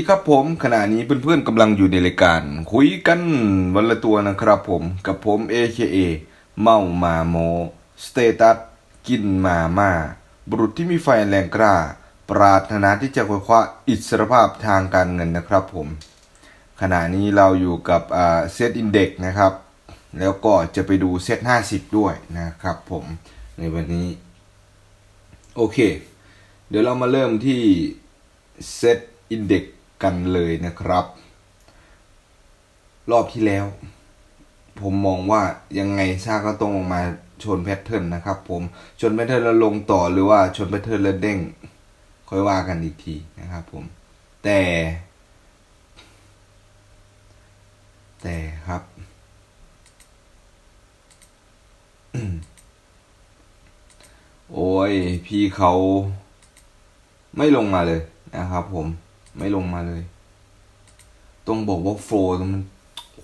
สวัสดีครับผม ขณะนี้เพื่อนๆกำลังอยู่ในรายการ คุยกันวันละตัวนะครับผม กับผม AKA เมามาโมสเตตัสกินมาม่าบุรุษที่มีไฟแรงกล้า ปรารถนาที่จะคว้าอิสรภาพทางการเงินนะครับผม ขณะนี้เราอยู่กับเซตอินเด็กนะครับ แล้วก็จะไปดูเซต50ด้วยนะครับผมในวันนี้ โอเค เดี๋ยวเรามาเริ่มที่เซตอินเด็ก กันเลยนะครับ รอบที่แล้ว ผมมองว่ายังไงซาก็ต้องมาชนแพทเทิร์นนะครับ ผมชนแพทเทิร์นแล้วลงต่อหรือว่าชนแพทเทิร์นแล้วเด้ง ค่อยว่ากันอีกทีนะครับ ผม แต่ แต่ครับโอ้ยพี่เขาไม่ลงมาเลยนะครับผม ไม่ลงมาเลย ต้องบอกว่าโฟล์มัน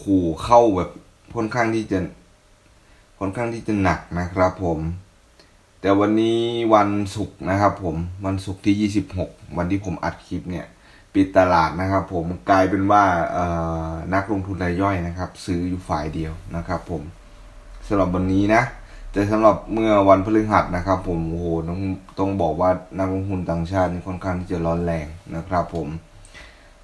ขู่เข้าแบบค่อนข้างที่จะค่อนข้างที่จะหนักนะครับผม แต่วันนี้วันศุกร์นะครับผมวันศุกร์ที่ 26 วันที่ผมอัดคลิปเนี่ย ปิดตลาดนะครับ ผมกลายเป็นว่าเอ่อนักลงทุนรายย่อยนะครับ ซื้ออยู่ฝ่ายเดียวนะครับ ผมสำหรับวันนี้นะ แต่สำหรับเมื่อวันพฤหัสนะครับ ผมโอ้โหต้องต้องบอกว่านักลงทุนต่างชาตินี่ค่อนข้างที่จะร้อนแรงนะครับ ผม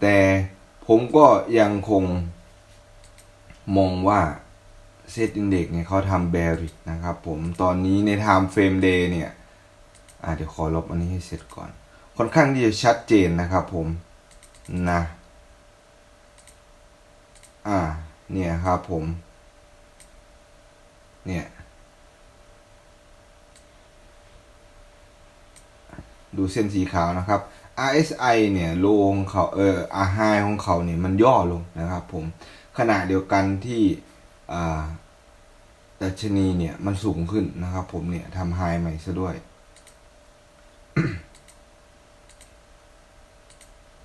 แต่ผมก็ยังคงมองว่าเซตอินเด็กเนี่ยเขาทำแบริกนะครับ ผมตอนนี้ใน Time Frame Day เนี่ยอ่าเดี๋ยวขอลบอันนี้ให้เสร็จก่อน ค่อนข้างที่จะชัดเจนนะครับ ผมนะอ่าเนี่ยครับผม เนี่ย ดูเส้นสีขาวนะครับ RSI เนี่ยโลงเขาเออ R high ของเขาเนี่ยมันย่อลงนะครับผมขณะเดียวกันที่อ่าดัชนีเนี่ยมันสูงขึ้นนะครับ ผมเนี่ยทำไฮใหม่ซะด้วย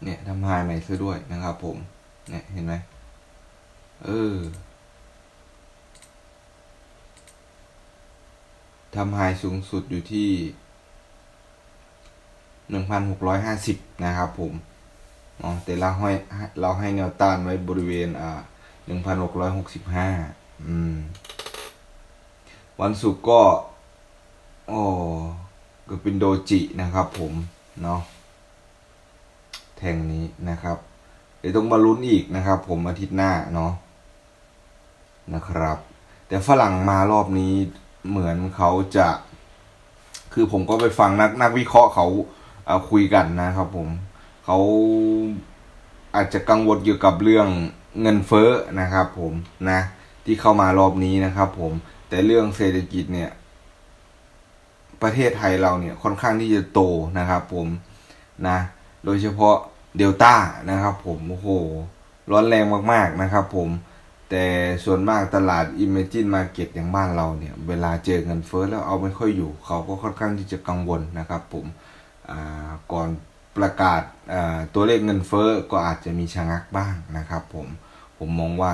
เนี่ยทำไฮใหม่ซะด้วยนะครับผมเนี่ยเห็นไหมเออทำไฮสูงสุดอยู่ที่ หนึ่งพันหกร้อยห้าสิบนะครับผมอ๋อแต่เราให้เราให้แนวต้านไว้บริเวณอ่าหนึ่งพันหกร้อยหกสิบห้าอืม วันศุกร์ก็โอ้ก็เป็นโดจินะครับผมเนาะแทงนี้นะครับเดี๋ยวต้องมาลุ้นอีกนะครับ ผมอาทิตย์หน้าเนาะนะครับ แต่ฝรั่งมารอบนี้เหมือนเขาจะ คือผมก็ไปฟังนักนักวิเคราะห์เขา คุยกันนะครับผมเขาอาจจะกังวลเกี่ยวกับเรื่องเงินเฟ้อนะครับผมนะ ที่เข้ามารอบนี้นะครับผมแต่เรื่องเศรษฐกิจเนี่ย ประเทศไทยเราเนี่ยค่อนข้างที่จะโตนะครับผมนะ โดยเฉพาะเดลต้านะครับผมโอ้โห ร้อนแรงมากๆนะครับผมแต่ส่วนมากตลาด Imagine Market อย่างบ้านเราเนี่ย เวลาเจอเงินเฟ้อแล้วเอาไม่ค่อยอยู่ เขาก็ค่อนข้างที่จะกังวลนะครับผม ก่อนประกาศตัวเลขเงินเฟ้อก็อาจจะมีชะงักบ้างนะครับผมผมมองว่า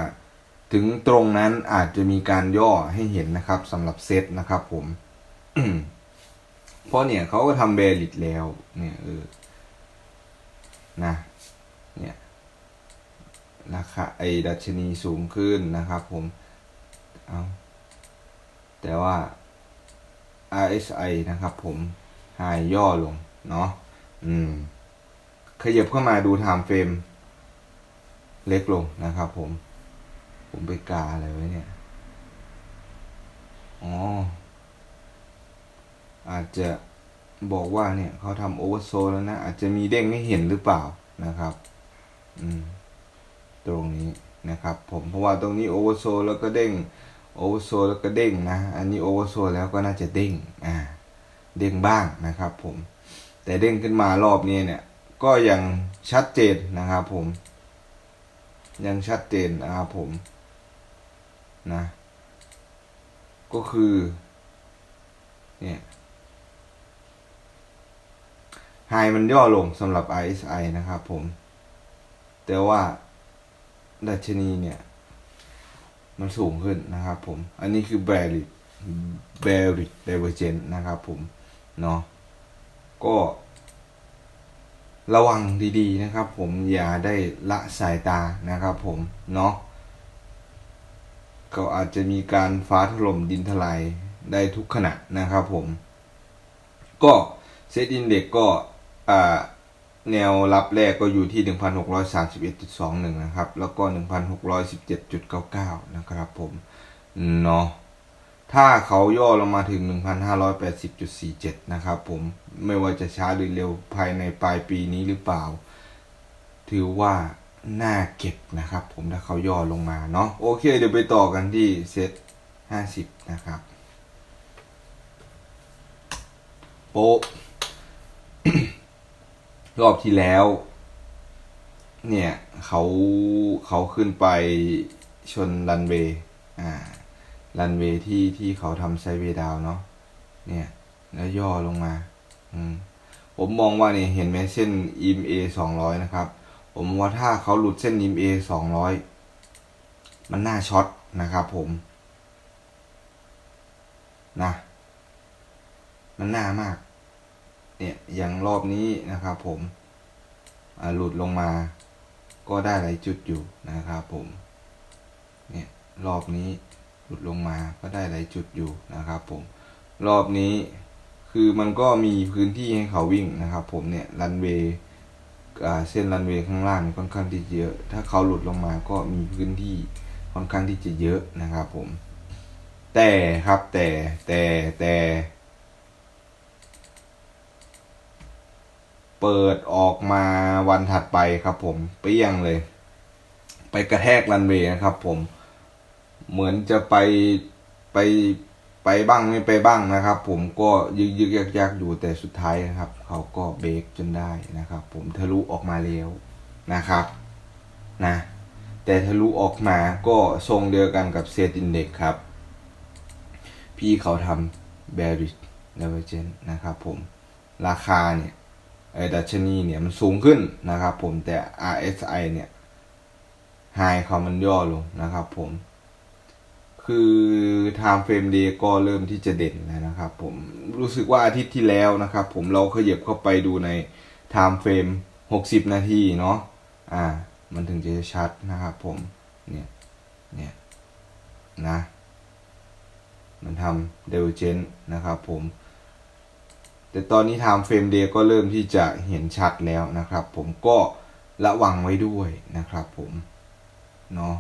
ถึงตรงนั้นอาจจะมีการย่อให้เห็นนะครับสำหรับเซตนะครับผมเพราะเนี่ยเขาก็ทำเบลิตแล้ว เนี่ยเออนะเนี่ยราคาไอ้ดัชนีสูงขึ้นนะครับผมเอาแต่ว่า RSI นะครับผมหายย่อลง เนาะอืมขยับเข้ามาดูไทม์เฟรมเล็กลงนะครับผม ผมไปกาอะไรไว้เนี่ย อ๋อ อาจจะบอกว่าเนี่ยเขาทำโอเวอร์โซลแล้วนะ อาจจะมีเด้งให้เห็นหรือเปล่านะครับ อืม ตรงนี้นะครับ ผมเพราะว่าตรงนี้โอเวอร์โซลแล้วก็เด้งโอเวอร์โซลแล้วก็เด้งนะ อันนี้โอเวอร์โซลแล้วก็น่าจะเด้ง อ่า เด้งบ้างนะครับผม แต่เด้งขึ้นมารอบนี้เนี่ย ก็ยังชัดเจนนะครับผม ยังชัดเจนนะครับผมนะ ก็คือ เนี่ยไฮมันย่อลงสำหรับ RSI นะครับผม แต่ว่าดัชนีเนี่ย มันสูงขึ้นนะครับผม อันนี้คือ bearish bearish divergence นะครับผม เนาะ ก็ระวังดีๆนะครับ ผมอย่าได้ละสายตานะครับ ผมเนาะก็อาจจะมีการฟ้าถล่มดินทลายได้ทุกขณะนะครับ ผม ก็เซตอินเด็กก็แนวรับแรกก็อยู่ที่ 1,631.21 นะครับ แล้วก็ 1,617.99 นะครับผม เนาะ ถ้าเขาย่อลงมาถึง 1,580.47 นะครับผมไม่ว่าจะช้าหรือเร็วภายในปลายปีนี้หรือเปล่า ถือว่าน่าเก็บนะครับ ผมถ้าเขาย่อลงมาเนาะโอเค เดี๋ยวไปต่อกันที่เซต50 นะครับ โป๊ะรอบที่แล้ว เนี่ยเขาเขาขึ้นไปชนรันเวย์อ่า รันเวย์ที่ที่เขาทำไซเวดาวเนาะเนี่ย แล้วย่อลงมา อืมผมมองว่าเนี่ยเห็นไหมเส้นอิมเอสองร้อยนะครับ ผมว่าถ้าเขาหลุดเส้นอิมเอสองร้อยมันน่าช็อตนะครับผมนะมันน่ามาก เนี่ยอย่างรอบนี้นะครับผมหลุดลงมาก็ได้หลายจุดอยู่นะครับผม เนี่ยรอบนี้ หลุดลงมาก็ได้หลายจุดอยู่นะครับผมรอบนี้คือมันก็มีพื้นที่ให้เขาวิ่งนะครับ ผมเนี่ยรันเวย์เส้นรันเวย์ข้างล่างค่อนข้างที่จะเยอะ ถ้าเขาหลุดลงมาก็มีพื้นที่ค่อนข้างที่จะเยอะนะครับ ผม แต่ครับแต่แต่แต่เปิดออกมาวันถัดไปครับผมเปรี้ยงเลย ไปกระแทกรันเวย์นะครับ ผม เหมือนจะไปไปไปบ้างไม่ไปบ้างนะครับ ผมก็ยึกยึกยักยักอยู่แต่สุดท้ายนะครับ เขาก็เบรกจนได้นะครับ ผมทะลุออกมาแล้วนะครับนะแต่ทะลุออกมาก็ทรงเดียวกันกับเซตอินเด็กครับ พี่เขาทำ bearish divergence นะครับผมราคาเนี่ยไอ้ดัชนีเนี่ยมันสูงขึ้นนะครับผมแต่ RSI เนี่ยไฮเขามันย่อลงนะครับผม คือ time frame day ก็เริ่มที่จะเด่นแล้วนะครับผมรู้สึกว่าอาทิตย์ที่แล้วนะครับ ผมเราขยับเข้าไปดูใน time frame 60 นาทีเนาะอ่า มันถึงจะชัดนะครับผมเนี่ยเนี่ยนะ มันทำเดลเจนนะครับผม แต่ตอนนี้ time frame day ก็เริ่มที่จะเห็นชัดแล้วนะครับ ผมก็ระวังไว้ด้วยนะครับผมเนาะ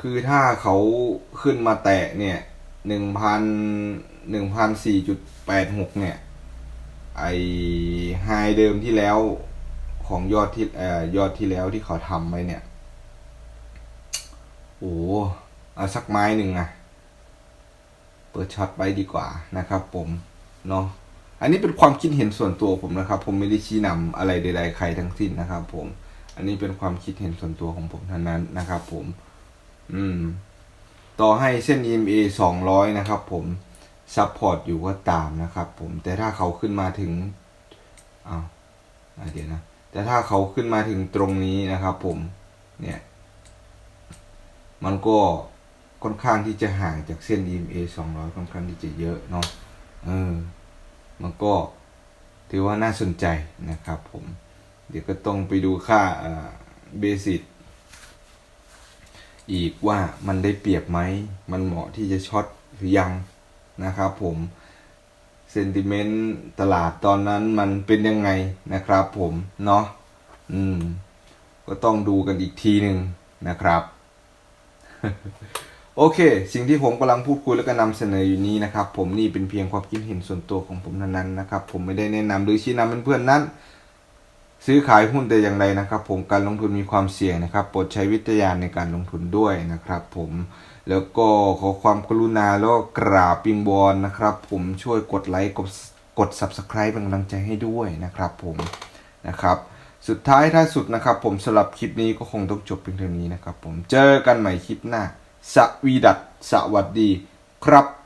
คือถ้าเขาขึ้นมาแตะเนี่ยหนึ่งพันหนึ่งพันสี่จุดแปดหกเนี่ย ไอไฮเดิมที่แล้วของยอดที่เอ่อยอดที่แล้วที่เขาทำไว้เนี่ย โอ้เอาสักไม้หนึ่งอะเปิดช็อตไปดีกว่านะครับผมเนาะอันนี้เป็นความคิดเห็นส่วนตัวผมนะครับ ผมไม่ได้ชี้นำอะไรใดๆใครทั้งสิ้นนะครับ ผม อันนี้เป็นความคิดเห็นส่วนตัวของผมเท่านั้นนะครับ ผม อืม ต่อให้เส้น EMA 200 นะครับผมซัพพอร์ตอยู่ก็ตามนะครับผมแต่ถ้าเขาขึ้นมาถึงอ้าวเดี๋ยวนะ แต่ถ้าเขาขึ้นมาถึงตรงนี้นะครับผมเนี่ย มันก็ค่อนข้างที่จะห่างจากเส้น EMA 200 ค่อนข้างที่จะเยอะเนาะเออ มันก็ถือว่าน่าสนใจนะครับผม เดี๋ยวก็ต้องไปดูค่าเบสิ c อีกว่ามันได้เปรียบไหม มันเหมาะที่จะช็อตหรือยังนะครับผมเซนติเมนต์ตลาดตอนนั้นมันเป็นยังไงนะครับผมเนาะอืม ก็ต้องดูกันอีกทีหนึ่งนะครับ โอเค สิ่งที่ผมกำลังพูดคุยแล้วก็นำเสนออยู่นี้นะครับ ผมนี่เป็นเพียงความคิดเห็นส่วนตัวของผมเท่านั้นนะครับ ผมไม่ได้แนะนำหรือชี้นำเพื่อนๆนั้น ซื้อขายหุ้นแต่อย่างใดนะครับ ผมการลงทุนมีความเสี่ยงนะครับโปรดใช้วิจารณญาในการลงทุนด้วยนะครับ ผมแล้วก็ขอความกรุณาแล้วกราบปิงบอลนะครับ ผมช่วยกดไลค์กดกด subscribe เป็นกำลังใจให้ด้วยนะครับ ผมนะครับ สุดท้ายท้ายสุดนะครับ ผมสำหรับคลิปนี้ก็คงต้องจบเพียงเท่านี้นะครับ ผมเจอกันใหม่คลิปหน้าสวีดัตสวัสดีครับ